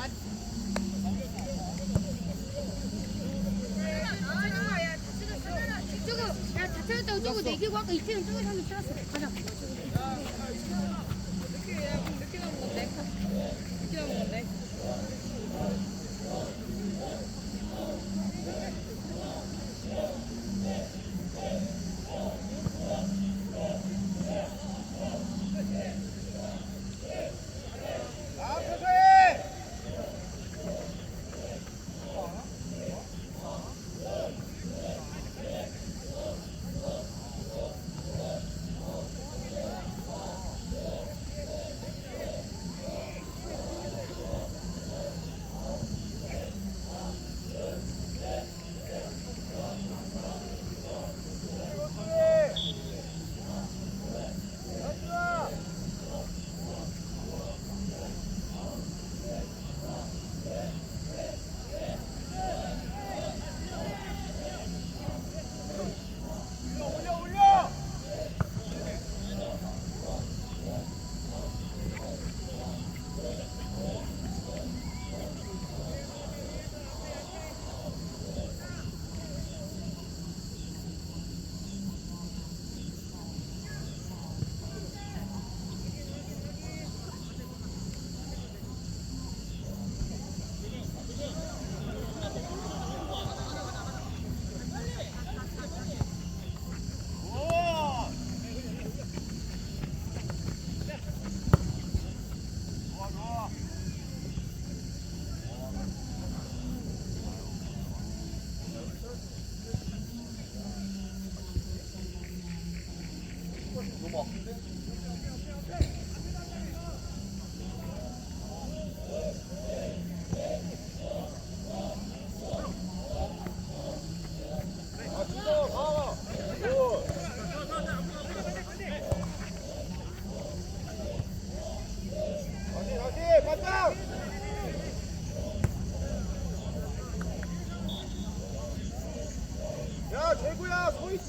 야 다쳐졌다고 저거 내기고 아까 이태는 저거 한번 찾았어 가자 늦게 나온 건데. 늦게 나온 건데.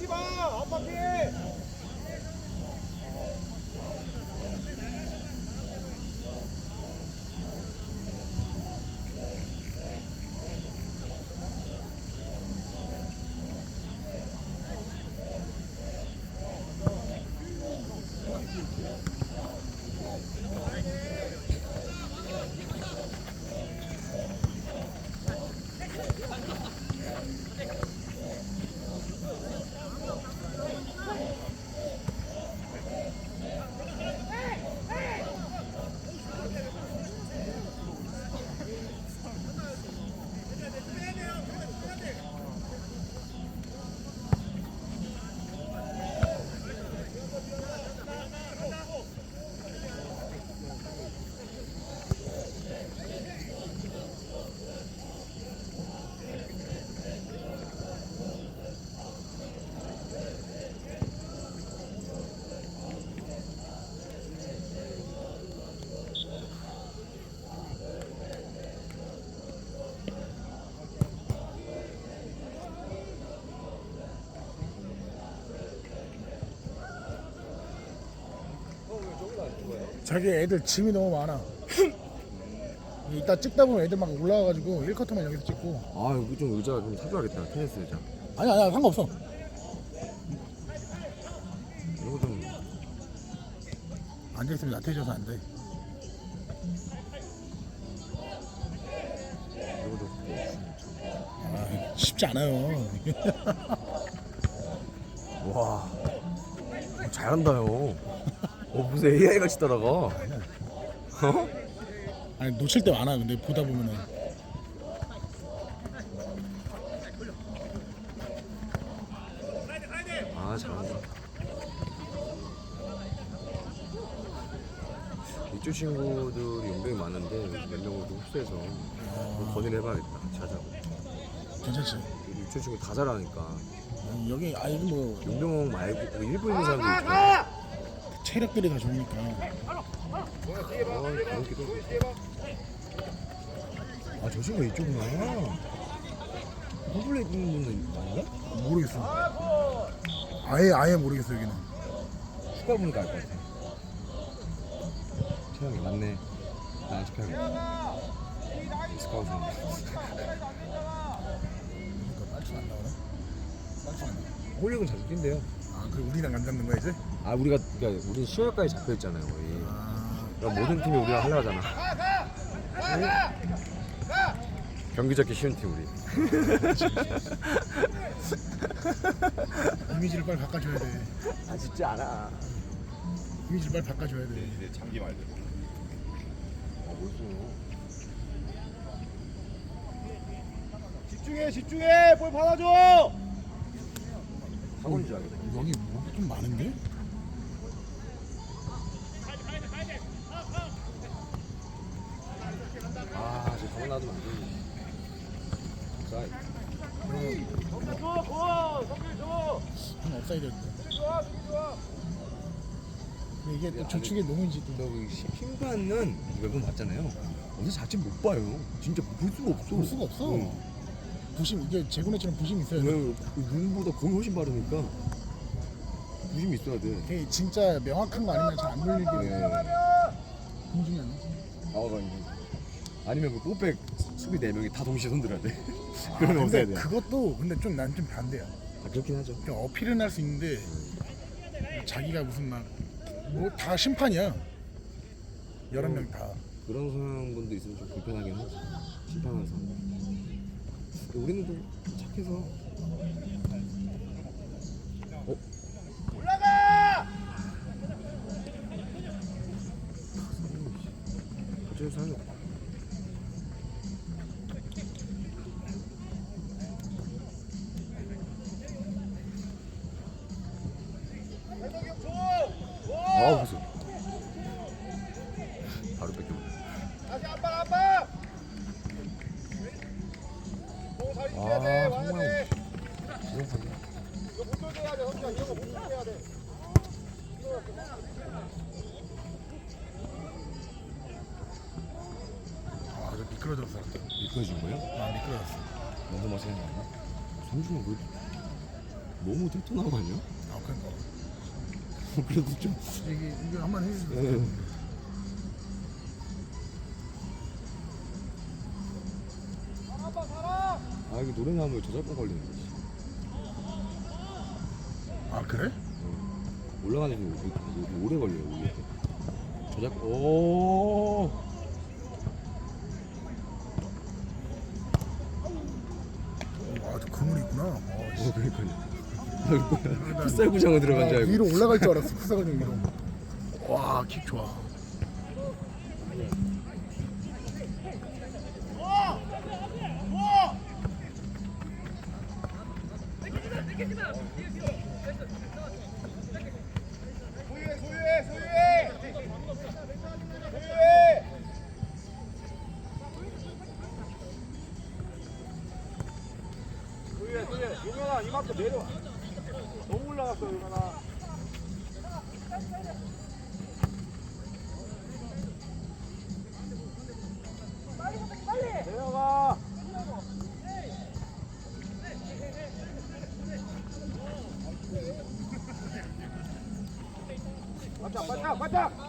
서 있지 마안 막해 자기 애들 짐이 너무 많아. 이따 찍다 보면 애들 막 올라와가지고 1커터만 여기서 찍고. 아 여기 좀 의자 좀 사줘야겠다 테니스 의자 아니 아니야 상관없어. 이거 좀 앉아있으면 나태해져서 안 돼. 이거 좀 아, 쉽지 않아요. 와 잘한다요 어 무슨 AI 같이 따라가 어? 아니 놓칠 때 많아. 근데 보다 보면은 아 잘한다 이쪽 친구들이 연병이 많은데 몇 명을 좀 흡수해서 좀 건의를 해봐야겠다 찾아고 괜찮지. 이쪽 친구 다 잘하니까 아니, 여기 아 이거 뭐 용병 말고 뭐 일본 있는 사람들 있잖아 체력들이 다 좋으니까. 아 저 친구가 이쪽구나. 홈플레이 입는 분은 아닌가? 모르겠어. 아예 아예 모르겠어 여기는. 축구 보니까 알 것 같아 태영이 맞네 나랑 축구하겠다 스카웃은 그러니까 빨리 안 나오네. 빨리 안 나와. 홀릭은 자주 뛴대요. 아, 그 우리랑 안 잡는 거야 이제? 아 우리가 그러니까 우리는 10월까지 잡혀 있잖아요 거의. 아, 그러니까 모든 팀이 우리가 하려 하잖아. 경기 잡기 쉬운 팀 우리. 이미지를 빨리 바꿔줘야 돼. 아 진짜 않아. 이미지를 빨리 바꿔줘야 돼. 이제 장기 말고. 아 벌써. 집중해, 집중해. 볼 받아줘. 학원 줄 알겠다. 여기 뭐좀 많은데? 놔두면 안 되지. 자 성규 좋아, 좋아. 성규 좋아. 한 업사이드였는데. 좋아, 성규 좋아. 근데 이게 또 저축의 농인지 또. 여기 심판은 몇번 봤잖아요. 어디서 자체 못 봐요. 진짜 볼 수가 없어. 볼 수가 없어. 응. 부심 이게 제군의처럼 부심 있어야 돼. 왜 눈보다 공이 훨씬 빠르니까 부심이 있어야 돼. 이게 진짜 명확한 거 아니면 잘 안 돌리게 네. 공중이 안 나지. 아, 아니면 그 뽀백 수비 네 명이 다 동시에 손들어야 돼. 아, 그러면 근데 없어야 돼. 그것도 근데 좀 난 좀 반대야. 아, 그렇긴 하죠. 좀 어필은 할 수 있는데 자기가 무슨 막 뭐 다 심판이야. 여러 명 다. 그런 성향분도 있으면 좀 불편하긴 하지. 심판하면서. 근데 우리는 좀 착해서. 어? 올라가. 어쩔 사람이 없다. 아, 좋 아 이게 노래 나오면 저작권 걸리는 거지 아, 그래? 올라가는 게 오- 오- 오래 걸려요 오래 저작 오 아, 저 그물이 있구나. 어, 씨. 어, 그러니까요 풋살 구장으로 들어간 줄 아, 알고 위로 올라갈 줄 알았어. 풋사가지고 위로. 와, 킥 좋아. 소유해, 소유해. 용현아, 이만큼 내려와. 너무 올라갔어, 용현아. 내려가. 바짝, 바짝, 바짝.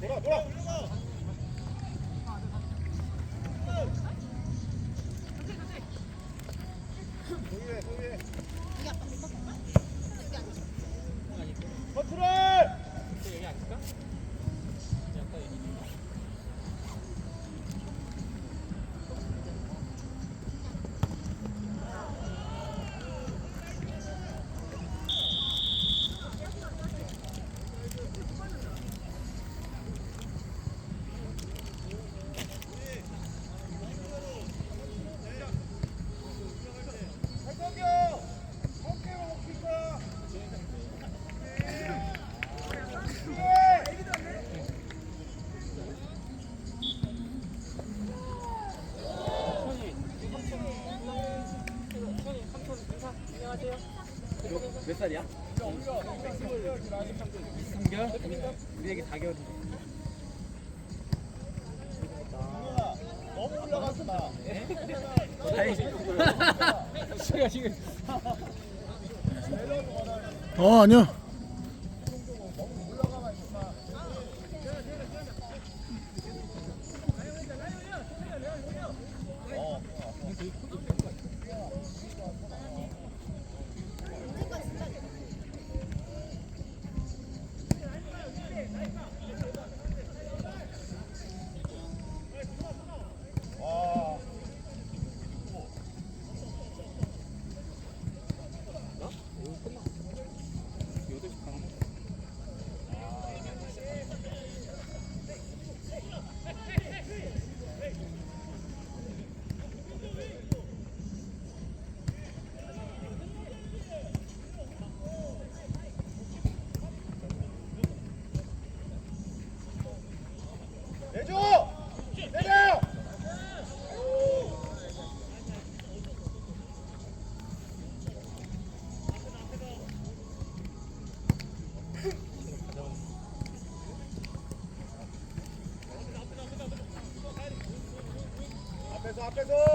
돌아, 돌아. 소유해, 소유해. 안녕하세요. 몇 살이야? 3개월? 우리 애기 4개월. 너무 올라갔어 나. 다행이지. 어 아니야. Let's go! Oh.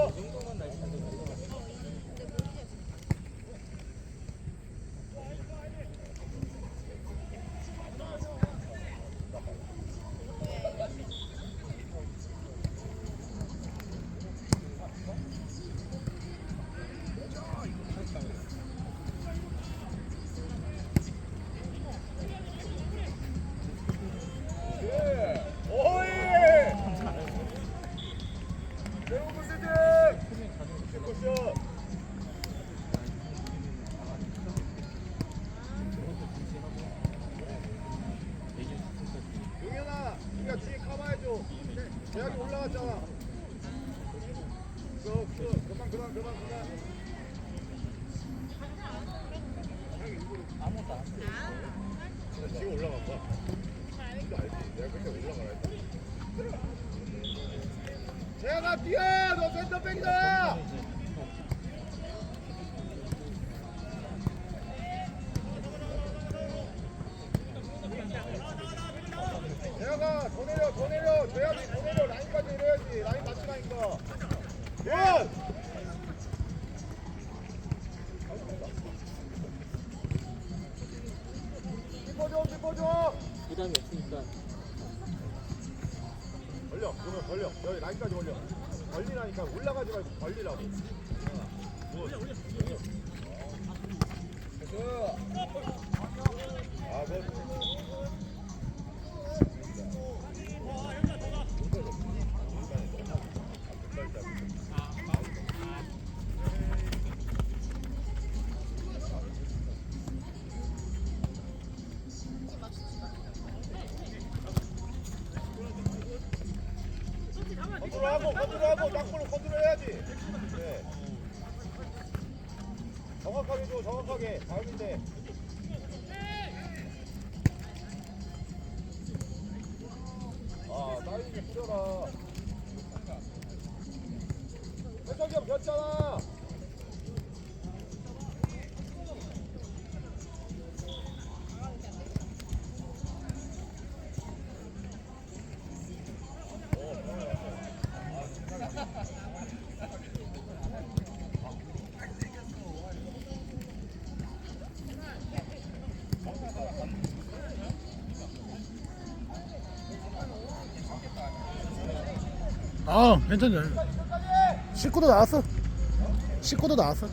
내가 뛰어! 너 센터백이다! 아 괜찮네 19도 나왔어. 19도 나왔어.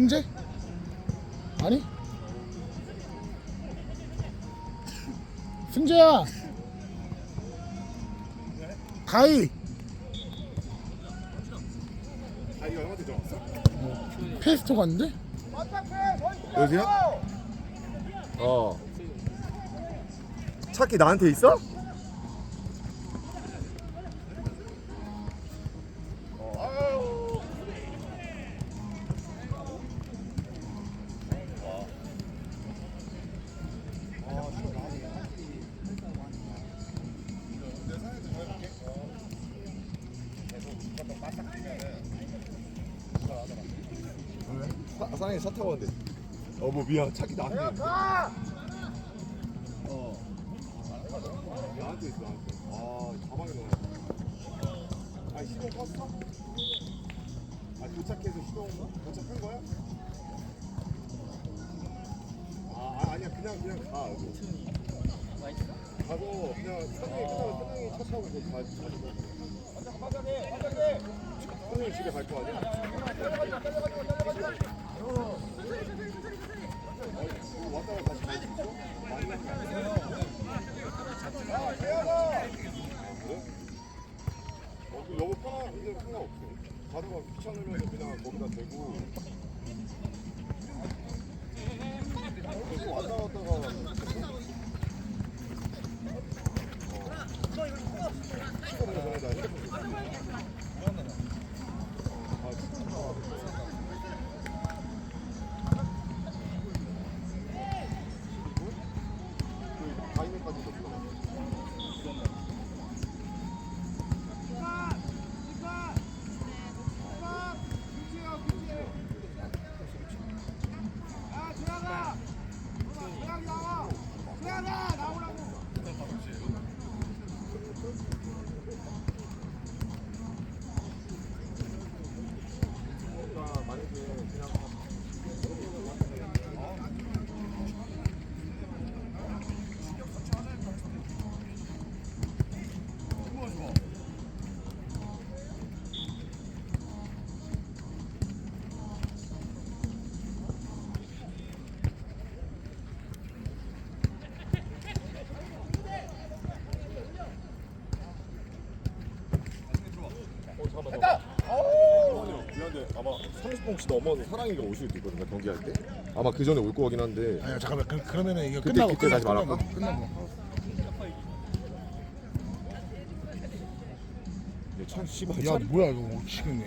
승재? 아니? 승재야! 들어왔어? 페스토 갔는데? 여기야? 어. 차키 나한테 있어? 어, 사- 사장님 차 타고 왔는데 어뭐 미안 차키 나한테. 어 나한테 있어 나한테 아 가방에 넣어 아 시동 껐어? 아 도착해서 시동 도착한 거야? 아, 아 아니야 그냥 그냥 가. 가서 그냥 사장님 끝나면 사장님 차 타고 거기 가 사장님 집에 갈 거 아니야? 여보 편한, 근데 상관없어. 가다가 귀찮으면 그냥 거기다 대고. 그래서 왔다 갔다가. 어. 시간 전에다 혹시 넘어서 사랑이가 오실 수도 있거든요 경기할 때. 아마 그 전에 올 거긴 한데. 아니 잠깐만. 그, 그러면은 이거 그때, 끝나고 그때 다시 끝나고 말할까? 끝나고. 얘참 씨발 야 차리 뭐야 이거. 지금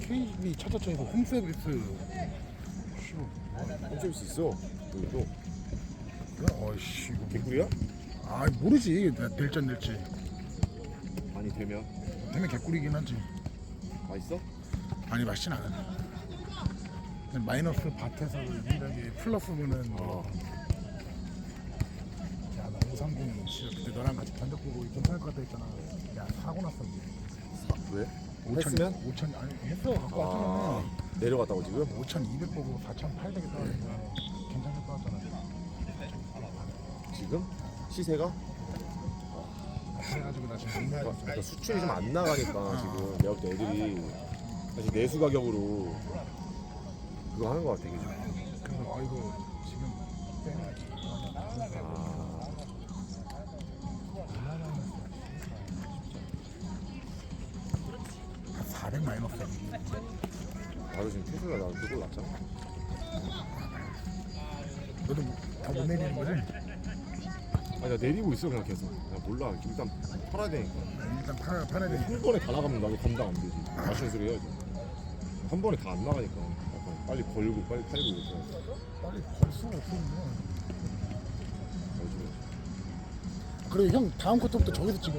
KB 차차차에서 홈서비스. 씨발. 홈수 있어 여기도. 어이씨 이거. 개꿀이야? 아 모르지. 나 될지 안 될지. 아니 되면? 되면 개꿀이긴 하지. 맛있어? 아니 맛있진 않아 마이너스 밭에서 생각에 플러스면은 어. 야 나 530 진짜 그때 너랑 같이 견적 보고 괜찮을 것 같다 했잖아 야 사고 났어 사, 왜? 5천 했으면? 5천 아니 했어 갖고 아 왔잖아 내려갔다고 지금? 5,200 보고 4,800에 떨어지니까 괜찮을 것 같잖아 지금? 시세가? 그래가지고 나 지금 못 나갔어 그러니까 수출이 좀 안 나가니까 지금 내가 볼 때 애들이 사실 내수 가격으로 그거 하는 거 같아 이게 지금 그래서 아이고 지금 빼놔야지 아, 한400 마이너스 나도 지금 테슬라 나 그걸 났잖아. 너도 다 못 내리는 거지? 아니 나 내리고 있어 그냥 계속. 나 몰라. 일단 팔아야 되니까. 일단 팔아, 팔아야 돼. 한 번에 다 나가면 나도 감당 안 되지. 마시는 소리 해야지. 한 번에 다 안 나가니까 빨리 벌고 빨리 팔고 해야지 빨리 벌 수가 알지? 그리고 형 다음 쿼터부터 저기서 찍어.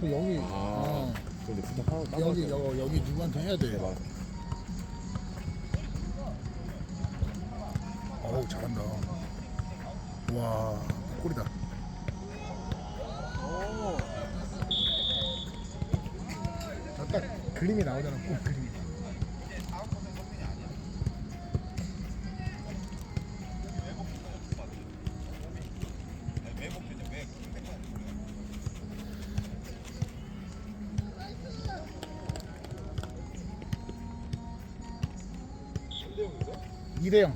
그 여기. 아 어, 근데 부탁 하나 따로 여기. 여, 여기 누구한테 해야 돼. 네, 맞아. 어우 잘한다. 와 꼴이다. 저딱 그림이 나오잖아 꼭 그림이 2대0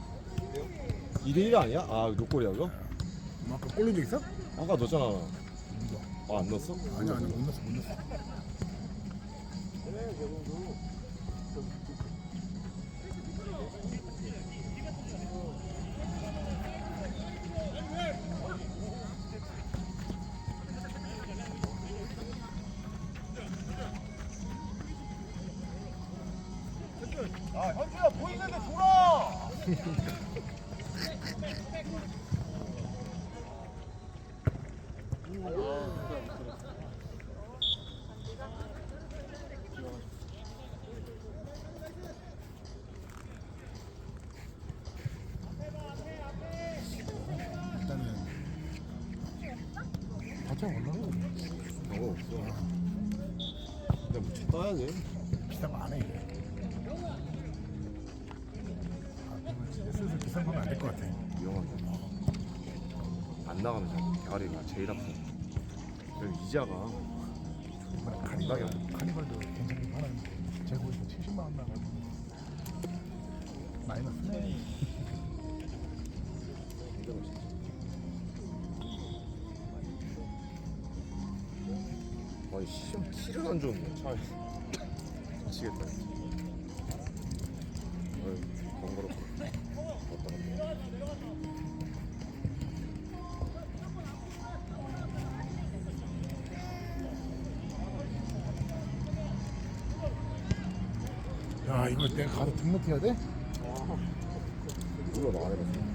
2대1 아니야? 아 노골이야 이거? 뭐 아까 골린 적 있어? 아까 넣었잖아 누가? 아안 넣었어? 아니야 아니야 못 넣었어 못 넣었어 아 현주야 보이는데 돌아. 일 이자가 카니발 카니발도 괜찮게 팔았는데 재고에서 70만 원 나가지고 마이너스네. 아니 시험 티를 안 줬네. 차에 미치겠다 이거 내가 가서 등록해야 돼? 이거 나안 해봤어